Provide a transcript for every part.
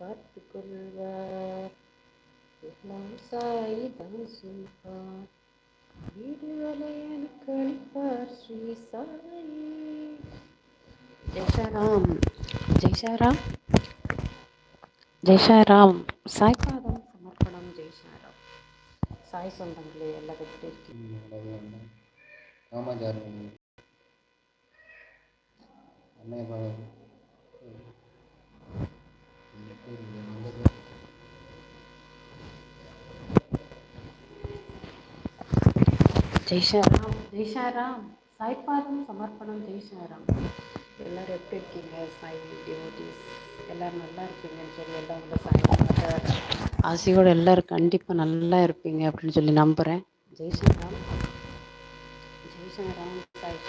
பார்த்து கொள்வார் எல்லாம் சாய் தான் சொல்வார் வீடு எனக்கு அளிப்பார் ஸ்ரீ சாய் ஜெய்சாராம். ஜெய்சாராம். ஜெய்சாராம். சாய்பாதம் சமர்ப்பணம் ஜெய்சாராம். சாய் சொந்தங்களே எல்லாம் எப்படி இருக்கீங்க காமாச்சாரம் அன்னைய பாடம் ஜெய்ஷாராம் ஜெய்ஷாராம் சாய்பாதம் சமர்ப்பணம் ஜெய்ஷாராம் எல்லாரும் எப்படி இருக்கீங்க? சாய் டிவோட்டிஸ் எல்லாரும் நல்லா இருப்பீங்கன்னு சொல்லி எல்லாம் உள்ள சாய் ஆசையோட எல்லாரும் கண்டிப்பாக நல்லா இருப்பீங்க அப்படின்னு சொல்லி நம்புகிறேன் ஜெய்ஷாராம் ஜெய்ஷாராம் சாய்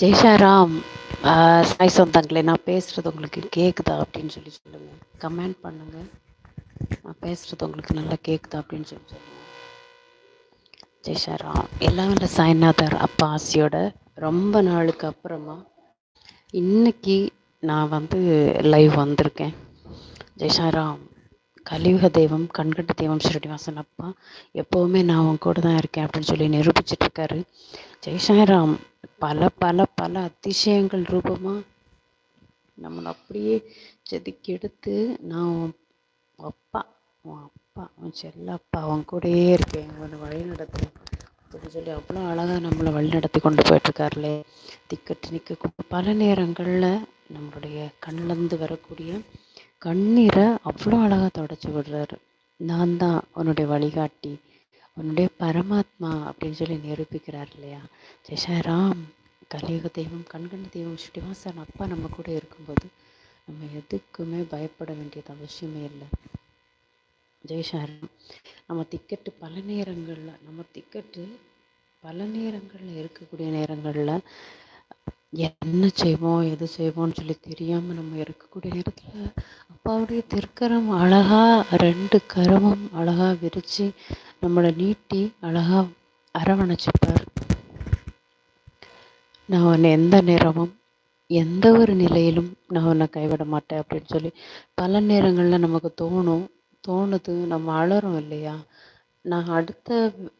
ஜெய்ஷாராம் சாய் சொந்தங்களே நான் பேசுகிறது உங்களுக்கு கேட்குதா அப்படின்னு சொல்லி சொல்லுங்கள் கமெண்ட் பண்ணுங்கள் நான் பேசுகிறது உங்களுக்கு நல்லா கேட்குதா அப்படின்னு சொல்லி சொல்லுங்கள் ஜெய்ஷாராம் எல்லாம் இல்லை சாய்நாதர் அப்பா ஆசையோட ரொம்ப நாளுக்கு அப்புறமா இன்னைக்கு நான் வந்து லைவ் வந்திருக்கேன். ஜெய்ஷாராம் கலியுக தெய்வம் கண்கட்டு தெய்வம் ஸ்ரீனிவாசன் அப்பா எப்போவுமே நான் உன் கூட தான் இருக்கேன் அப்படின்னு சொல்லி நிரூபிச்சிட்ருக்காரு ஜெய்ஷாராம் பல பல பல அதிசயங்கள் ரூபமாக நம்மளை அப்படியே செதுக்கி எடுத்து நான் உன் அப்பா உன் அப்பா உன் செல்ல அப்பா அவன் கூடயே இருக்கேன். உன்னை வழி நடத்துகிறேன் அப்படின்னு சொல்லி அவ்வளோ அழகாக நம்மளை வழி நடத்தி கொண்டு போயிட்டுருக்காருலே திக்கட்டு நிற்க பல நேரங்களில் நம்மளுடைய கண்ணிலேருந்து வரக்கூடிய கண்ணீரை அவ்வளோ அழகாக தொடச்சி விடுறாரு. நான் தான் உன்னுடைய வழிகாட்டி. உன்னுடைய பரமாத்மா அப்படின்னு சொல்லி நிரூபிக்கிறார் இல்லையா? ஜெஷராம் கலியுக தெய்வம் கண்கண்ட தெய்வம் ஸ்ரீவாசன் அப்பா நம்ம கூட இருக்கும்போது நம்ம எதுக்குமே பயப்பட வேண்டியது அவசியமே இல்லை. ஜெய்ஷாராம் நம்ம டிக்கெட்டு பல நேரங்களில் நம்ம டிக்கெட்டு பல நேரங்களில் இருக்கக்கூடிய நேரங்களில் என்ன செய்வோம் எது செய்வோம்னு சொல்லி தெரியாமல் நம்ம இருக்கக்கூடிய நேரத்தில் அப்பாவுடைய திருக்கரம் அழகாக ரெண்டு கரமும் அழகாக விரித்து நம்மளை நீட்டி அழகாக அரவணைச்சிப்பார் நான் உன்னை எந்த நேரமும் எந்த ஒரு நிலையிலும் நான் உன்னை கைவிட மாட்டேன் அப்படின்னு சொல்லி பல நேரங்களில் நமக்கு தோணும் தோணுது நம்ம அலறோம் இல்லையா? நான் அடுத்த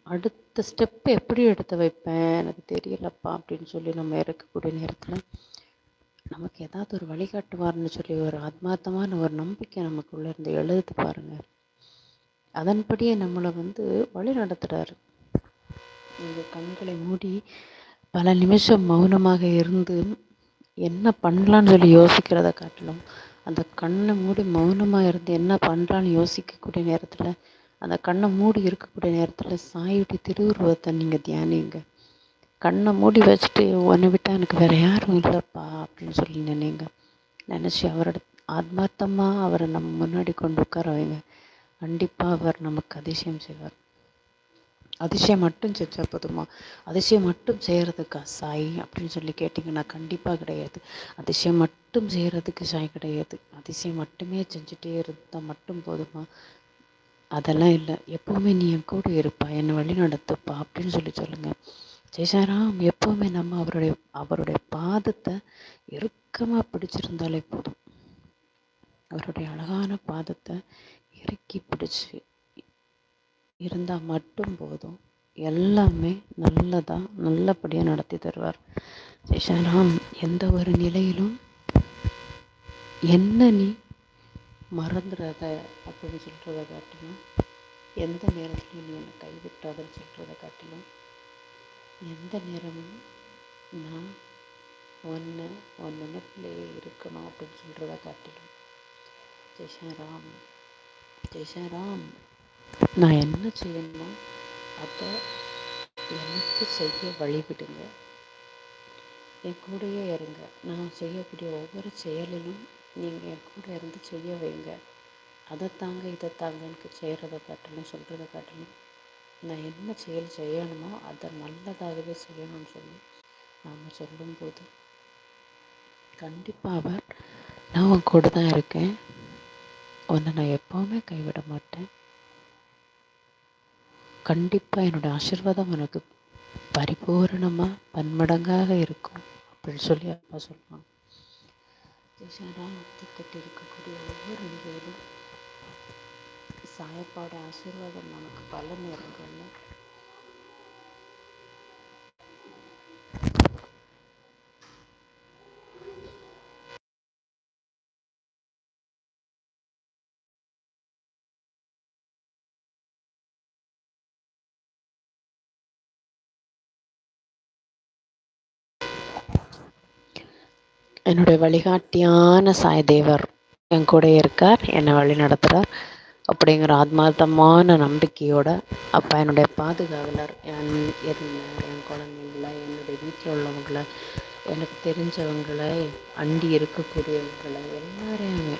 அடுத்த ஸ்டெப் எப்படி எடுத்து வைப்பேன்? எனக்கு தெரியலப்பா அப்படின்னு சொல்லி நம்ம இருக்கக்கூடிய நேரத்தில் நமக்கு ஏதாவது ஒரு வழிகாட்டுவார்னு சொல்லி ஒரு ஆத்மார்த்தமான ஒரு நம்பிக்கை நமக்குள்ளே இருந்து எழுது பாருங்கள் அதன்படியே நம்மளை வந்து வழி நடத்துகிறாரு நீங்கள் கண்களை மூடி பல நிமிஷம் மௌனமாக இருந்து என்ன பண்ணலான்னு சொல்லி யோசிக்கிறத காட்டிலும் அந்த கண்ணை மூடி மௌனமாக இருந்து என்ன பண்ணலான்னு யோசிக்கக்கூடிய நேரத்தில் அந்த கண்ணை மூடி இருக்கக்கூடிய நேரத்தில் சாயுடைய திருவுருவத்தை நீங்கள் தியானிங்க. கண்ணை மூடி வச்சுட்டு உன்னை விட்டால் எனக்கு வேறு யாரும் இல்லைப்பா அப்படின்னு சொல்லி நினைங்க. நினச்சி அவரோட ஆத்மார்த்தமாக அவரை நம்ம முன்னாடி கொண்டு உட்கார வைங்க. கண்டிப்பாக அவர் நமக்கு அதிசயம் செய்வார். அதிசயம் மட்டும் செஞ்சால் போதுமா? அதிசயம் மட்டும் செய்கிறதுக்கா சாய் அப்படின்னு சொல்லி கேட்டிங்கன்னா கண்டிப்பாக கிடையாது. அதிசயம் மட்டும் செய்கிறதுக்கு சாய் கிடையாது. அதிசயம் மட்டுமே செஞ்சுட்டே இருந்தால் மட்டும் போதுமா? அதெல்லாம் இல்லை. எப்போவுமே நீ என் கூட இருப்பா. என்னை வழி நடத்துப்பா அப்படின்னு சொல்லி சொல்லுங்கள் ஜெய்சாராம் எப்போவுமே நம்ம அவருடைய அவருடைய பாதத்தை இறுக்கமாக பிடிச்சிருந்தாலே போதும். அவருடைய அழகான பாதத்தை இறுக்கி பிடிச்சி இருந்தால் மட்டும் போதும். எல்லாமே நல்லதாக நல்லபடியாக நடத்தி தருவார். ஜெய்சாராம் எந்த ஒரு நிலையிலும் என்ன நீ மறந்துடாத அப்படின்னு சொல்கிறத காட்டிலும் எந்த நேரத்துலையும் நீ என்னை கைவிட்டாதன்னு சொல்கிறத காட்டிலும் எந்த நேரமும் நான் ஒன்று ஒன் நினைப்பிலேயே இருக்கணும் அப்படின்னு சொல்கிறத காட்டிலும் ஜெய்சாராம் ஜெய்சாராம் நான் என்ன செய்யணுமோ அதை எனக்கு செய்ய வழிவிடுங்க. என் கூடயே இருங்க. நான் செய்யக்கூடிய ஒவ்வொரு செயலிலும் நீங்கள் என் கூட இருந்து செய்ய வைங்க. அதை தாங்க இதை தாங்கன்னு செய்கிறத காட்டணும் சொல்கிறத காட்டணும். நான் என்ன செயல் செய்யணுமோ அதை நல்லதாகவே செய்யணும்னு சொல்லி நாம் சொல்லும்போது கண்டிப்பாக அவர் நான் உன் கூட தான் இருக்கேன். உன்னை நான் எப்போவுமே கைவிட மாட்டேன். கண்டிப்பாக என்னோடய ஆசிர்வாதம் உனக்கு பரிபூரணமாக பன்மடங்காக இருக்கும் அப்படின்னு சொல்லி அப்பா சொல்லுவாங்க திக்கட்டு இருக்கக்கூடிய ஒவ்வொரு நிலையிலும் சாயப்பாவோட ஆசீர்வாதம் நமக்கு பல நேரங்களில் என்னுடைய வழிகாட்டியான சாய்தேவர் என் கூட இருக்கார் என்னை வழி நடத்துகிறார் அப்படிங்கிற ஆத்மார்த்தமான நம்பிக்கையோட அப்பா என்னுடைய பாதுகாவலர். என் என்ன என் குழந்தைங்கள என்னுடைய வீட்டில் உள்ளவங்கள எனக்கு தெரிஞ்சவங்களை அண்டி இருக்கக்கூடியவங்களை எல்லாரையுமே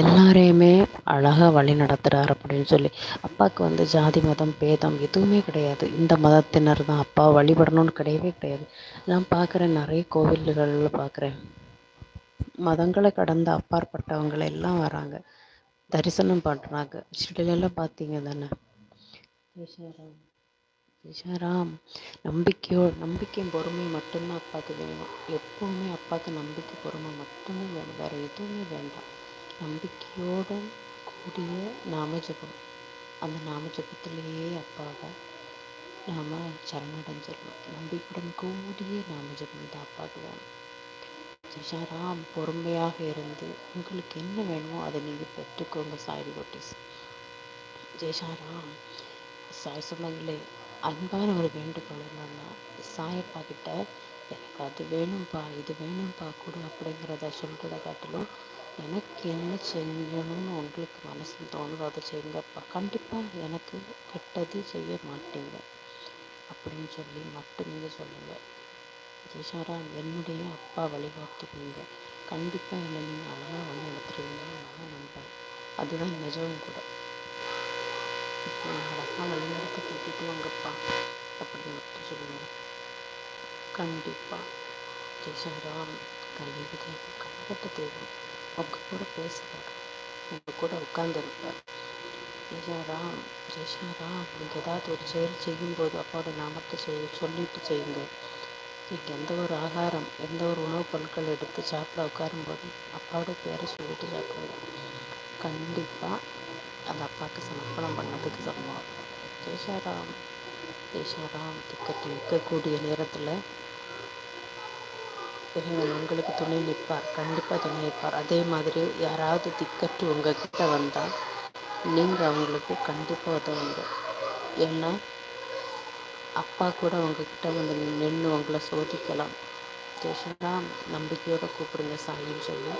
எல்லாரையுமே அழகாக வழி நடத்துகிறார் அப்படின்னு சொல்லி அப்பாவுக்கு வந்து ஜாதி மதம் பேதம் எதுவுமே கிடையாது. இந்த மதத்தினர் தான் அப்பா. வழிபடணும்னு கிடையவே கிடையாது. நான் பார்க்குறேன் நிறைய கோவில்களில் பார்க்குறேன். மதங்களை கடந்த அப்பாற்பட்டவங்களை எல்லாம் வராங்க. தரிசனம் பண்ணுறாங்க ஷிடிலெல்லாம் பார்த்தீங்க தானே? ஜெய்ஷாராம் ஜெய்ஷாராம் நம்பிக்கையோ நம்பிக்கையும் பொறுமை மட்டும்தான் அப்பாவுக்கு வேணும். எப்போவுமே அப்பாவுக்கு நம்பிக்கை பொறுமை மட்டும்தான் வேணும். வேறு எதுவுமே வேண்டாம். நம்பிக்கையோடு கூடிய நாமஜபம். அந்த நாமஜபத்திலேயே அப்பாவை நாம் சரணடைஞ்சிடணும். நம்பிக்கையுடன் கூடிய நாமஜபம் தான் அப்பாவுக்கு வேணும். ஜெஷாராம் பொறுமையாக இருந்து உங்களுக்கு என்ன வேணுமோ அதை நீங்கள் பெற்றுக்கோங்க சாய் டிவோட்டிஸ் ஜெய்ஷாராம் சாய் சொந்தங்களே அன்பான ஒரு வேண்டுகோள் என்னன்னா சாயப்பா கிட்ட எனக்கு அது வேணும்ப்பா இது வேணும்ப்பா கொடு அப்படிங்கிறத சொல்கிறத காட்டிலும் எனக்கு என்ன செய்யணும்னு உங்களுக்கு மனசு தோணுதோ அதை செய்யுங்கப்பா. கண்டிப்பாக எனக்கு கெட்டது செய்ய மாட்டீங்க. அப்படின்னு சொல்லி மட்டும் நீங்கள் சொல்லுங்கள் ஜெய்சாரா என்னுடைய அப்பா வழிகாட்டுவீங்க. கண்டிப்பாக என்னை நீங்கள் அழகாக வழி நடத்துறீங்கன்னு நான் நம்புகிறேன் அதுதான் நிஜமும் கூட. இப்போ அழகாக வழி நடத்த கூட்டிட்டு வாங்கப்பா. அப்படின்னு மட்டும் சொல்லுங்கள் கண்டிப்பாக ஜெய்சாராம் கல்வி தெய்வம் கல்வெட்டு தெய்வம் உங்க கூட பேசுவார் உங்கள் கூட உட்காந்துருப்பார் ஜெய்ஷாராம் ஜெய்ஷாராம் நீங்கள் ஏதாவது ஒரு செயல் செய்யும்போது அப்பாவோட நாமத்தை செய்ய சொல்லிட்டு செய்யுங்க. நீங்கள் எந்த ஒரு ஆகாரம் எந்த ஒரு உணவுப் பொருட்கள் எடுத்து சாப்பிட உட்காரும்போது அப்பாவோட பேரை சொல்லிட்டு சாப்பிடுங்க. கண்டிப்பாக அந்த அப்பாவுக்கு சமர்ப்பணம் பண்ணதுக்கு சமம். ஜெய்ஷாராம் ஜெய்ஷாராம் திக்கட்டு இருக்கக்கூடிய நேரத்தில் இறைவன் உங்களுக்கு துணை நிற்பார் கண்டிப்பாக துணை நிற்பார். அதே மாதிரி யாராவது திக்கட்டு உங்ககிட்ட வந்தால் நீங்கள் அவங்களுக்கு கண்டிப்பாக உதவுங்க. ஏன்னா அப்பா கூட உங்ககிட்ட வந்து நின்று உங்களை சோதிக்கலாம். ஜெய்ஷராம் நம்பிக்கையோடு கூப்பிடுங்க சாயின்னு சொல்லி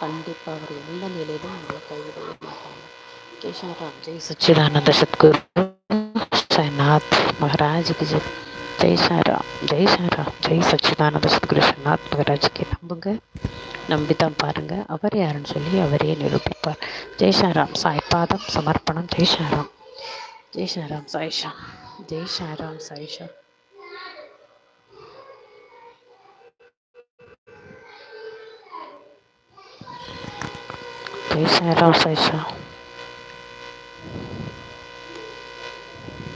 கண்டிப்பாக அவர் எந்த நிலையிலும் உங்களை கைவிடவே மாட்டாங்க. ஜெய்ஷராம் ஜெய் சச்சிதானந்த சத்குரு சாய்நாத் மகாராஜுக்கு ஜெய் ஜெய் சாராம் ஜெய் சாராம் ஜெய் சச்சிதானந்த சத்குருஷ்ணநாத் மகராஜ்க்கு நம்புங்க. நம்பி தான் பாருங்கள் அவர் யாருன்னு சொல்லி அவரையே நிரூபிப்பார். ஜெய் சாராம் சாய்பாதம் சமர்ப்பணம். ஜெய் சாராம் ஜெய் சாராம் சாய்ஷா ஜெய் சாராம் சாய்ஷா ஜெய் சாராம் சாய்ஷா